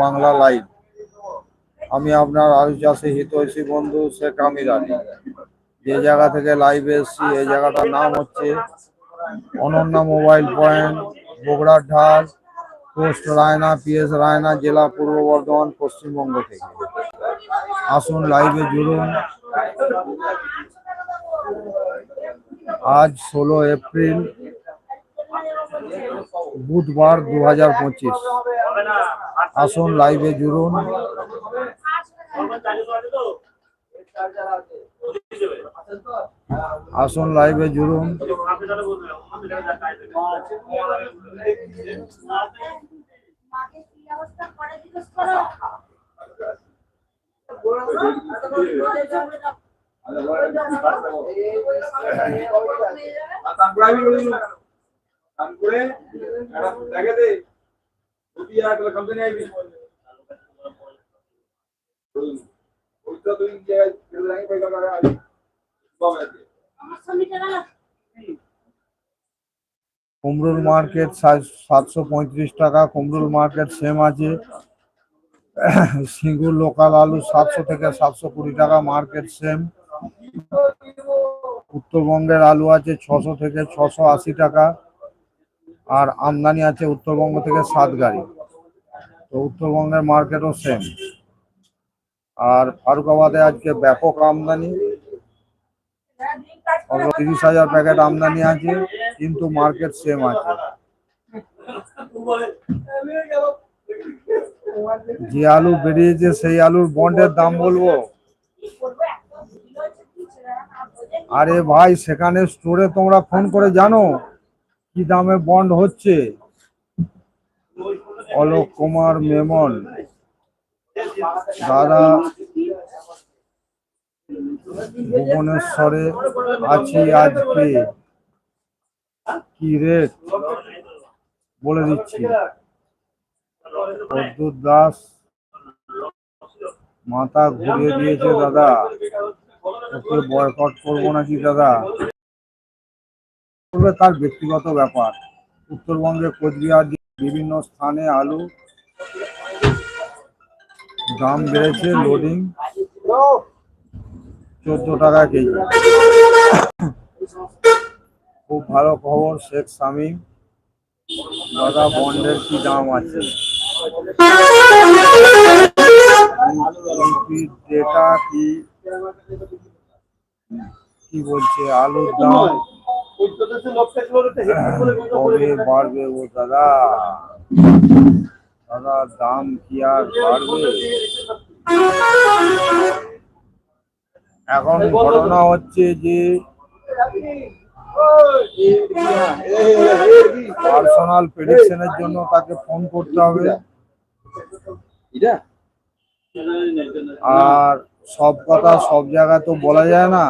Bangla live. আমি আপনার আলু চাষি হিতৈষী বন্ধু শেখ আমির যে জায়গা থেকে লাইভ এসছি, এই জায়গাটার নাম হচ্ছে অনন্যা মোবাইল পয়েন্ট, বগুড়ার ঢাল, পোস্ট রায়না, পিএস রায়না, জেলা পূর্ব বর্ধমান, পশ্চিমবঙ্গ থেকে। আসুন লাইভে জুড়ুন। আজ ষোলো এপ্রিল বুধবার দু হাজার পঁচিশ। আসুন লাইভে জুড়ুন। আসুন লাইভে জুড়ুন। মাকে কি অবস্থা করে দিবস করো তারপরে দেখে দে। দুটি আর কোম্পানি আইবি। ওইটা তুই যে লাগে পয়সা করে আইবি বাবা আমার সঙ্গে না। কুমরুল মার্কেট সাতশো পঁয়ত্রিশ টাকা কুমরুল মার্কেট সেম আছে। সিঙ্গুর লোকাল আলু সাতশো থেকে সাতশো কুড়ি টাকা মার্কেট সেম উত্তরবঙ্গের আলু আছে ছশো থেকে ছশো আশি টাকা। আর আমদানি আছে উত্তরবঙ্গ থেকে সাত গাড়ি। তো উত্তরবঙ্গের মার্কেটও সেম আর ফারুকাবাদে আজকে ব্যাপক আমদানি। তিরিশ হাজার প্যাকেট আমদানি আছে, কিন্তু মার্কেট সেম আছে। যে আলু বেরিয়েছে, সেই আলুর বন্ডের দাম বলব? আরে ভাই, সেখানে স্টোরে তোমরা ফোন করে জানো? কি দামে বন্ড হচ্ছে? অলোক কুমার মেমন। দাদা ভুবনেশ্বরে আছি আজকে। কি রেট? বলে দিচ্ছি। দাস। মাথা ঘুরিয়ে দিয়েছে দাদা। ওকে বয়কট করব নাকি দাদা? করবে তার ব্যক্তিগত ব্যাপার। উত্তরবঙ্গে কোচবিহার বিভিন্ন স্থানে আলু দাম বেড়েছে লোডিং চোদ্দ টাকা কেজি। খুব ভালো খবর, শেখ সামিম দাদা বন্ডের কি দাম আছে? ডেটা কি কি বলছে? আলুর দাম কবে বাড়বে ও দাদা? দাদা দাম কি আর বাড়বে? এখন ঘটনা হচ্ছে যে পার্সোনাল প্রেডিকশনের জন্য তাকে ফোন করতে হবে। আর সব কথা সব জায়গায় তো বলা যায় না।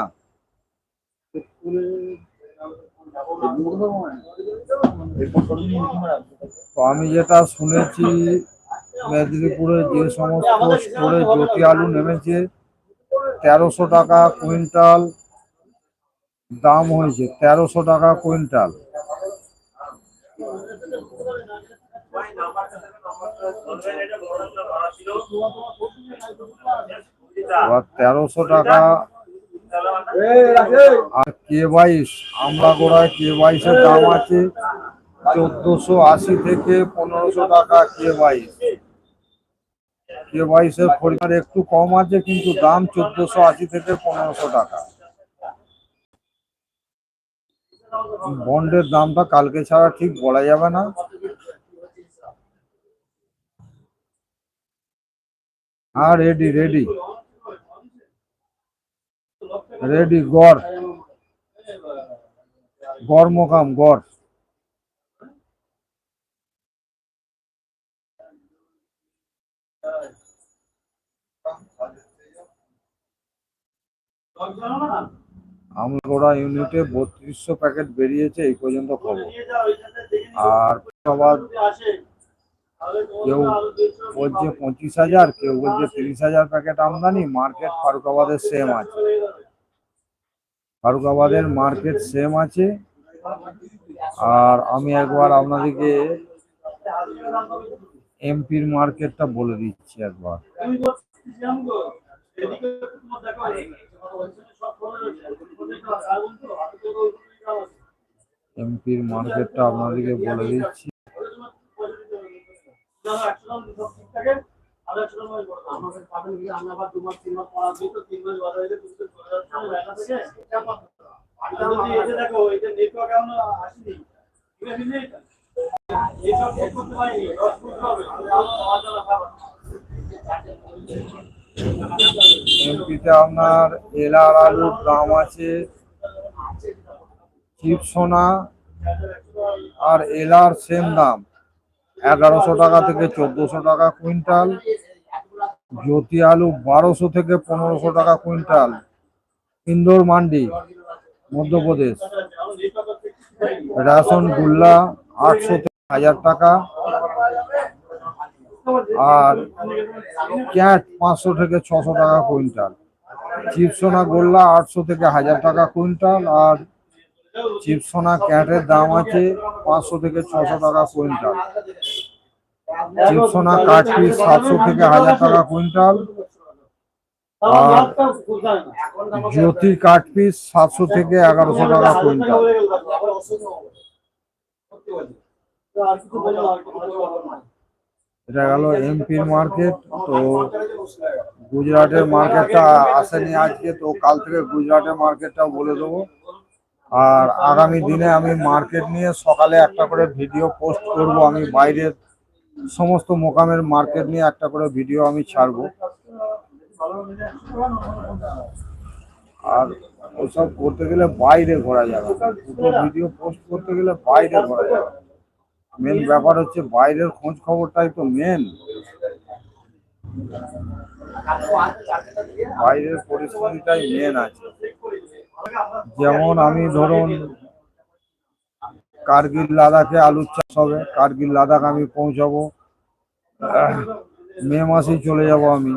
আমি যেটা শুনেছি, মেদিনীপুরে যে সমস্ত স্টোরে জ্যোতি আলু নেমেছে, তেরোশো টাকা কুইন্টাল দাম হয়েছে, তেরোশো টাকা কুইন্টাল। তেরোশো টাকা আর কে বাইশ আমরা গোড়ায় কে বাইশের দাম আছে চোদ্দশো আশি থেকে পনেরোশো টাকা কে বাইশ কে বাইশের পরিমাণ একটু কম আছে, কিন্তু দাম চোদ্দশো আশি থেকে পনেরোশো টাকা। বন্ডের দামটা কালকে ছাড়া ঠিক বলা যাবে না। হ্যাঁ রেডি রেডি রেডি গড় গড় মোকাম গড় আমলগোড়া ইউনিটে বত্রিশশো প্যাকেট বেরিয়েছে, এই পর্যন্ত খবর। আর সবার কেউ বলছে পঁচিশ হাজার, কেউ বলছে তিরিশ হাজার প্যাকেট আমদানি, মার্কেট ফারুকাবাদের সেম আছে। ফারুকাবাদের মার্কেট সেম আছে। আর আমি একবার আপনাদেরকে এমপির মার্কেটটা বলে দিচ্ছি একবার। এমপির মার্কেটটা আপনাদেরকে বলে দিচ্ছি। এমপিতে আপনার এলার আলুর দাম আছে চিপসোনা আর এলার সেম দাম। এগারোশো টাকা থেকে চোদ্দশো টাকা কুইন্টাল। জ্যোতি আলু বারোশো থেকে পনেরোশো টাকা কুইন্টাল, ইন্দোর মান্ডি, মধ্যপ্রদেশ। রেশন গুল্লা আটশো হাজার টাকা। আর ক্যাট পাঁচশো থেকে ছশো টাকা কুইন্টাল। চিপসোনা গোল্লা আটশো থেকে হাজার টাকা কুইন্টাল, আর চিপসোনা ক্যাটের দাম আছে পাঁচশো থেকে ছশো টাকা কুইন্টাল। চিপসোনা কাঠ পিস সাতশো থেকে হাজার টাকা কুইন্টাল। আর জ্যোতি কাঠ পিস সাতশো থেকে এগারোশো টাকা কুইন্টাল। এটা গেল এমপির মার্কেট। তো গুজরাটের মার্কেটটা আসেনি আজকে, তো কাল থেকে গুজরাটের মার্কেটটা বলে দেবো। আর আগামী দিনে আমি মার্কেট নিয়ে সকালে একটা করে ভিডিও পোস্ট করব। আমি বাইরের সমস্ত মোকামের মার্কেট নিয়ে একটা করে ভিডিও আমি ছাড়বো। আর ওসব করতে গেলে বাইরে ঘোরা যাবে দুটো ভিডিও পোস্ট করতে গেলে বাইরে ঘোরা যাবে মেন ব্যাপার হচ্ছে বাইরের খোঁজ খবরটাই তো মেন বাইরের পরিস্থিতিটাই মেন আছে। যেমন আমি ধরুন কার্গিল লাদাখে আলুর চাষ হবে। কার্গিল লাদাখ আমি পৌঁছাবো। মে মাসেই চলে যাব আমি।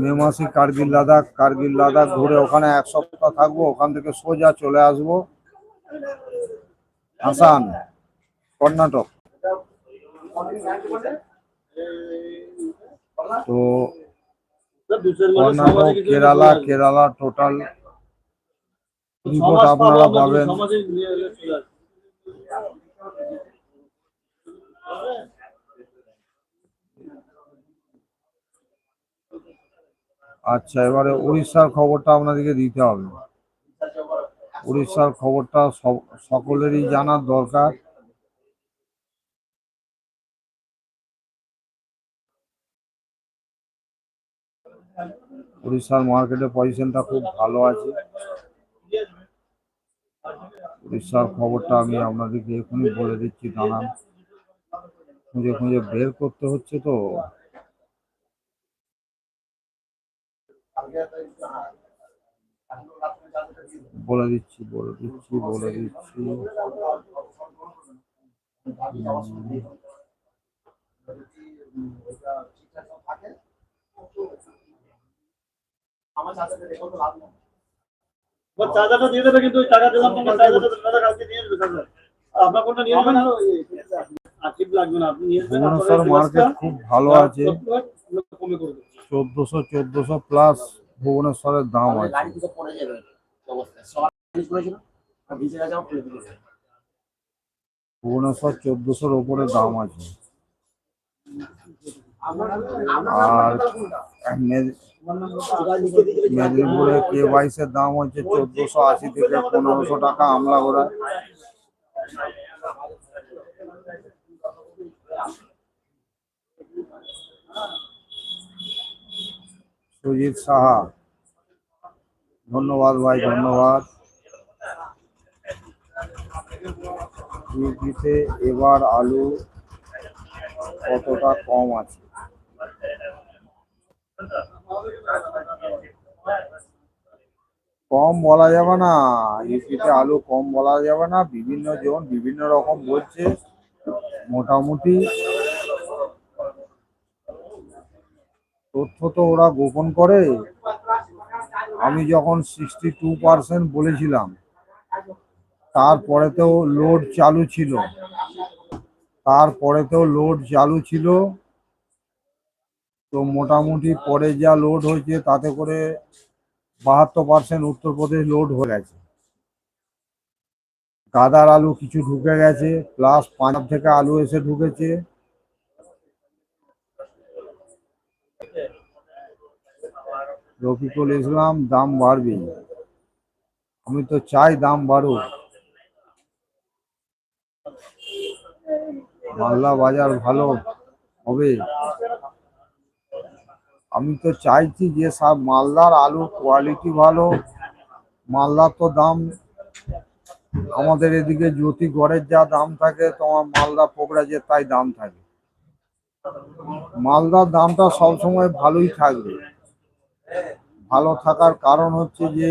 মে মাসে কার্গিল লাদাখ কার্গিল লাদাখ ঘুরে ওখানে এক সপ্তাহ থাকব, ওখান থেকে সোজা চলে আসব। আসাম কর্ণাটক। তো কেরালা কেরালা টোটাল রিপোর্ট আপনারা পাবেন। আচ্ছা এবারে উড়িষ্যার খবরটা আপনাদেরকে দিতে হবে। উড়িষ্যার খবরটা সকলেরই জানার দরকার। উড়িষ্যার মার্কেটে পজিশনটা খুব ভালো আছে। উড়িষ্যার খবরটা আমি আপনাদেরকে এখনই বলে দিচ্ছি, দাঁড়ান। খুঁজে খুঁজে বের করতে হচ্ছে তো। বলে দিচ্ছি বলে দিচ্ছি বলে দিচ্ছি। চার্জারটা দিয়ে দেবে কিন্তু টাকা দিলাম তোমার চার্জারটা কালকে নিয়ে নেবে চার্জার আপনার কোনটা নিয়ে নেবেন আর চিপ লাগবে না আপনি নিয়ে নেবেন ভুবনেশ্বর মার্কেট খুব ভালো আছে। চোদ্দশো চোদ্দশো প্লাস ভুবনেশ্বরের দাম আছে। ভুবনেশ্বর চোদ্দশোর ওপরে দাম আছে। আর মেদিনীপুরে কে বাইশের দাম হচ্ছে চোদ্দশো আশি থেকে পনেরোশো টাকা আমলা গোড়া। সুজিত সাহা। ধন্যবাদ ভাই, ধন্যবাদ। এবার আলু কতটা কম আছে? কম বলা যাবে না। ইউপিতে আলু কম বলা যাবে না। বিভিন্ন জন বিভিন্ন রকম বলছে। মোটামুটি তথ্য তো ওরা গোপন করে। আমি যখন সিক্সটি টু পার্সেন্ট বলেছিলাম, তারপরেতেও লোড চালু ছিল। তারপরেতেও লোড চালু ছিল। তো মোটামুটি পরে যা লোড হয়েছে তাতে করে বাহাত্তর পার্সেন্ট উত্তরপ্রদেশ লোড হয়ে গেছে। গাদার আলু কিছু ঢুকে গেছে প্লাস পাঞ্জাব থেকে আলু এসে ঢুকেছে। রফিকুল ইসলাম, দাম বাড়বে। আমি তো চাই দাম বাড়ুক। মালদা বাজার ভালো হবে। আমি তো চাইছি যে সব মালদার আলুর কোয়ালিটি ভালো। মালদার তো দাম, আমাদের এদিকে জ্যোতিগড়ের যা দাম থাকে, তোমার মালদা পোকরাজের তাই দাম থাকে। মালদার দামটা সবসময় ভালোই থাকবে। ভালো থাকার কারণ হচ্ছে যে,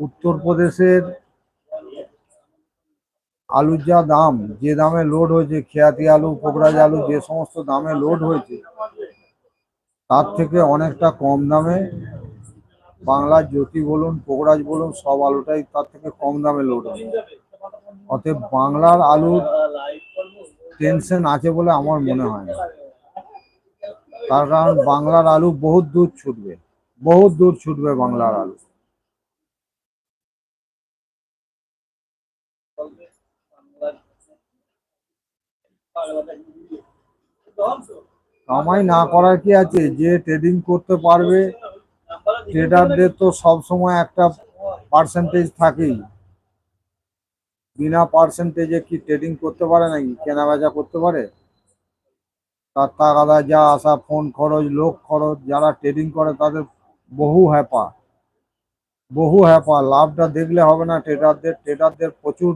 উত্তরপ্রদেশের আলুর যা দাম, যে দামে লোড হয়েছে, খেয়াতি আলু পোকরাজ আলু, যে সমস্ত দামে লোড হয়েছে তার থেকে অনেকটা কম দামে বাংলার জ্যোতি বলুন পোকরাজ বলুন, সব আলুটাই তার থেকে কম দামে লোড হয় অতএব বাংলার আলুর টেনশন আছে বলে আমার মনে হয় না। তার কারণ বাংলার আলু বহুত দূর ছুটবে, বহুত দূর ছুটবে বাংলার আলু। কামাই না করার কি আছে? যে ট্রেডিং করতে পারবে ট্রেডারদের তো সব সময় একটা পার্সেন্টেজ থাকেই। বিনা পার্সেন্টেজে কি ট্রেডিং করতে পারে নাকি? কেনা বেচা করতে পারে? তার টাকাটা যা আসা, ফোন খরচ, লোক খরচ, যারা ট্রেডিং করে তাদের বহু হ্যাপা। বহু হ্যাপা। লাভটা দেখলে হবে না ট্রেডারদের ট্রেডারদের প্রচুর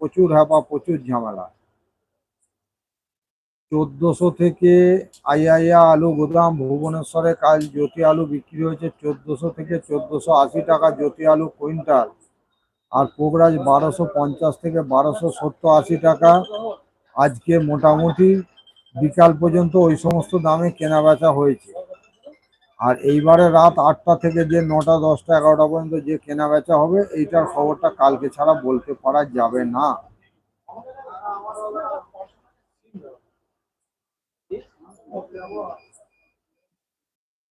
প্রচুর হ্যাপা, প্রচুর ঝামেলা। চোদ্দশো থেকে আইআইয়া আলু গোদাম ভুবনেশ্বরে কাল জ্যোতি আলু বিক্রি হয়েছে চোদ্দশো থেকে চোদ্দশো আশি টাকা জ্যোতি আলু কুইন্টাল। আর পোকরাজ বারোশো পঞ্চাশ থেকে বারোশো সত্তর আশি টাকা। আজকে মোটামুটি বিকাল পর্যন্ত ওই সমস্ত দামে কেনা বেচা হয়েছে। আর এইবারে রাত আটটা থেকে যে নটা, দশটা, এগারোটা পর্যন্ত যে কেনা বেচা হবে, এইটার খবরটা কালকে ছাড়া বলতে পারা যাবে না।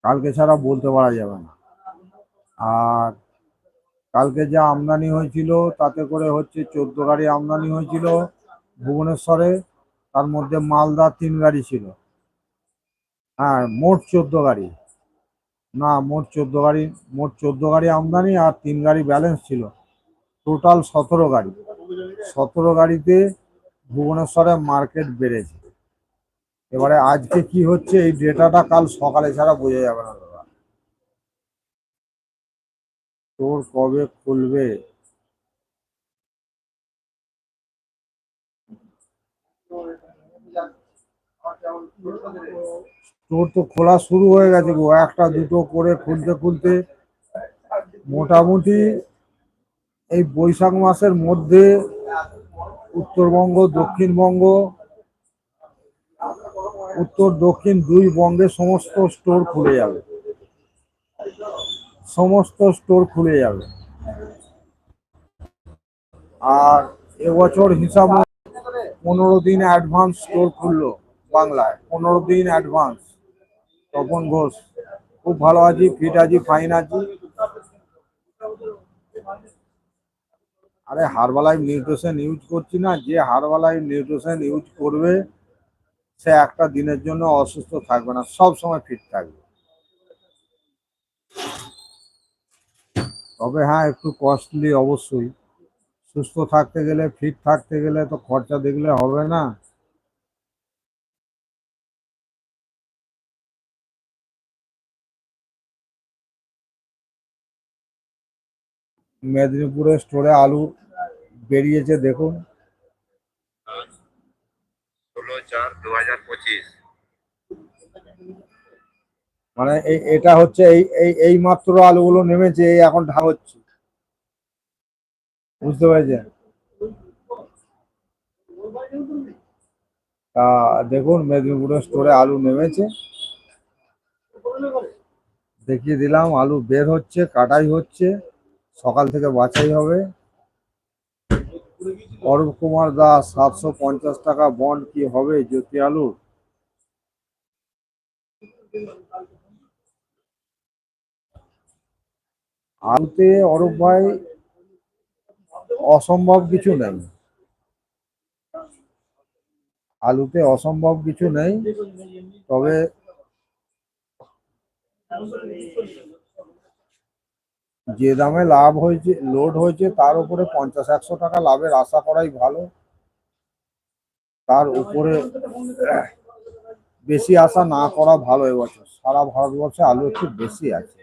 কালকে ছাড়া বলতে পারা যাবে না। আর কালকে যা আমদানি হয়েছিল, তাতে করে হচ্ছে চোদ্দ গাড়ি আমদানি হয়েছিল ভুবনেশ্বরে, তার মধ্যে মালদা তিন গাড়ি ছিল। হ্যাঁ মোট চোদ্দ গাড়ি। না, মোট চোদ্দ গাড়ি, মোট চোদ্দ গাড়ি আমদানি আর তিন গাড়ি ব্যালেন্স ছিল। টোটাল সতেরো গাড়ি। সতেরো গাড়িতে ভুবনেশ্বরে মার্কেট বেড়েছে। এবারে আজকে কি হচ্ছে, এই ডেটাটা কাল সকালে ছাড়া বোঝা যাবে না দাদা। তোর কবে খুলবে? তোর তো খোলা শুরু হয়ে গেছে গো, একটা দুটো করে খুলতে খুলতে। মোটামুটি এই বৈশাখ মাসের মধ্যে উত্তরবঙ্গ, দক্ষিণবঙ্গ উত্তর, দক্ষিণ দুই বঙ্গে সমস্ত স্টোর খুলে যাবে। সমস্ত স্টোর খুলে যাবে। আর এবছর হিসাব পনেরো দিন অ্যাডভান্স স্টোর খুললো বাংলায়। পনেরো দিন অ্যাডভান্স। তপন ঘোষ, খুব ভালো আছি, ফিট আছি, ফাইন আছি। আরে হারবালাইফ নিউট্রিশন ইউজ করছি না, যে হারবালাইফ নিউট্রিশন ইউজ করবে সে একটা দিনের জন্য অসুস্থ থাকবে না, সব সময় ফিট থাকবে। তবে হ্যাঁ একটু কস্টলি অবশ্যই। সুস্থ থাকতে গেলে ফিট থাকতে গেলে তো খরচা দেখলে হবে না। মেদিনীপুরের স্টোরে আলু বেরিয়েছে, দেখুন। ষোলো চার দু হাজার পঁচিশ। মানে এটা হচ্ছে এই এই এই মাত্র আলুগুলো নেমেছে, এই এখন ঢা হচ্ছে। বুঝতে পেরেছেন? তা দেখুন মেদিনীপুরের স্টোরে আলু নেমেছে। দেখিয়ে দিলাম, আলু বের হচ্ছে, কাটাই হচ্ছে, সকাল থেকে বাছাই হবে। অরূপ কুমার দাস, সাতশো পঞ্চাশ টাকা বন্ড কি হবে জ্যোতি আলুর আলুতে অরূপ ভাই, অসম্ভব কিছু নেই। আলুতে অসম্ভব কিছু নেই, তবে যে দামে লাভ হয়েছে লোড হয়েছে, তার উপরে পঞ্চাশ, একশো টাকা লাভের আশা করাই ভালো। তার উপরে বেশি আশা না করা ভালো এবছর। সারা ভারতবর্ষে আলু একটু বেশি আছে।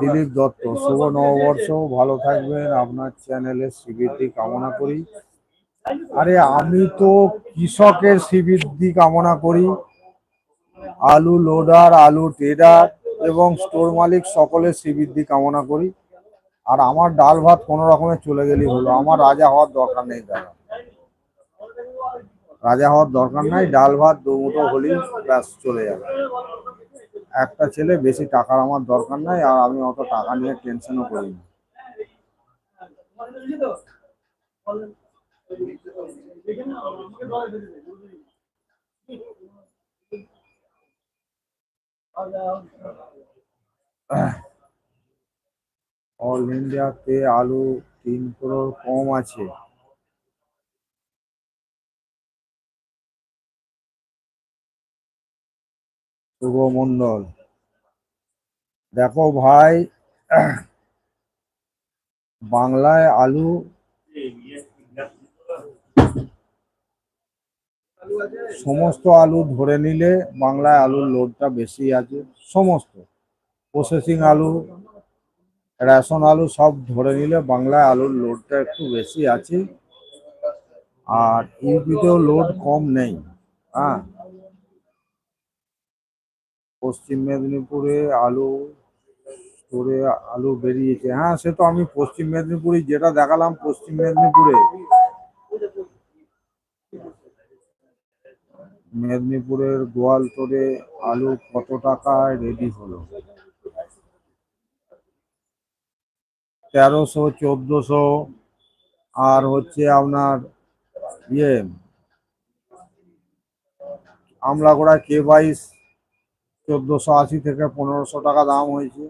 দিলীপ দত্ত, শুভ নববর্ষ, ভালো থাকবেন। আপনার চ্যানেলের শ্রীবৃদ্ধি কামনা করি। আরে, আমি তো কৃষকের শ্রীবৃদ্ধি কামনা করি। আলু লোডার আলু ট্রেডার এবং স্টোর মালিক সকলের শ্রীবৃদ্ধি কামনা করি। আর আমার ডাল ভাত কোনো রকমে চলে গেলেই হলো। আমার রাজা হওয়ার দরকার নেই দাদা। রাজা হওয়ার দরকার নাই। ডাল ভাত দুমুটো হলেই ব্যাস চলে যাবে। একটা ছেলে বেশি টাকার আমার দরকার নাই আর আমি অত টাকা নিয়ে টেনশনও করি না অল ইন্ডিয়াতে আলু তিন করোড় কম আছে। শুভ মন্ডল দেখো ভাই বাংলায় আলু সমস্ত আলু ধরে নিলে বাংলায় আলুর লোডটা বেশি আছে, সমস্ত। প্রসেসিং আলু রেশন আলু সব ধরে নিলে বাংলায় আলুর লোডটা একটু বেশি আছে। আর ইউপিতেও লোড কম নেই হ্যাঁ। পশ্চিম মেদিনীপুরে আলু স্টোরে আলু বেরিয়েছে হ্যাঁ সে তো আমি পশ্চিম মেদিনীপুরে যেটা দেখালাম, পশ্চিম মেদিনীপুরে। মেদিনীপুরের গোয়ালতোড়ে আলু কত টাকায় রেডি হলো? তেরোশো, চোদ্দোশো, আর হচ্ছে আপনার ইয়ে আমলাগোড়া কে বাইশ, চোদ্দোশো আশি থেকে পনেরোশো টাকা দাম হয়েছে।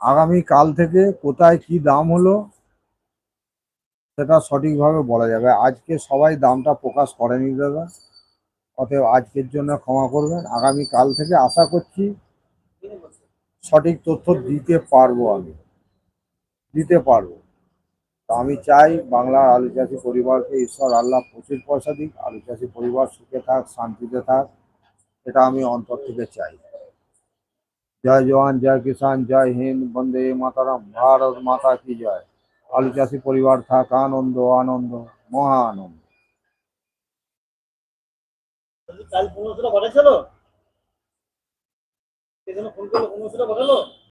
আগামী কাল থেকে কোথায় কি দাম হলো? সেটা সঠিকভাবে বলা যাবে। আজকে সবাই দামটা প্রকাশ করেনি দাদা। অতএব আজকের জন্য ক্ষমা করবেন। আগামী কাল থেকে আশা করছি সঠিক তথ্য দিতে পারব আমি। দিতে পারব। তো আমি চাই বাংলার আলু চাষি পরিবারকে ঈশ্বর আল্লাহ প্রচুর পয়সা দিক, আলু চাষি পরিবার সুখে থাক, শান্তিতে থাক, এটা আমি অন্তর থেকে চাই। জয় জওয়ান, জয় কিষান জয় হিন্দ, বন্দে মাতারাম, ভারত মাতা কি জয়। আলু চাষি পরিবার থাক আনন্দ আনন্দ মহা আনন্দ। কাল পনেরোশোটা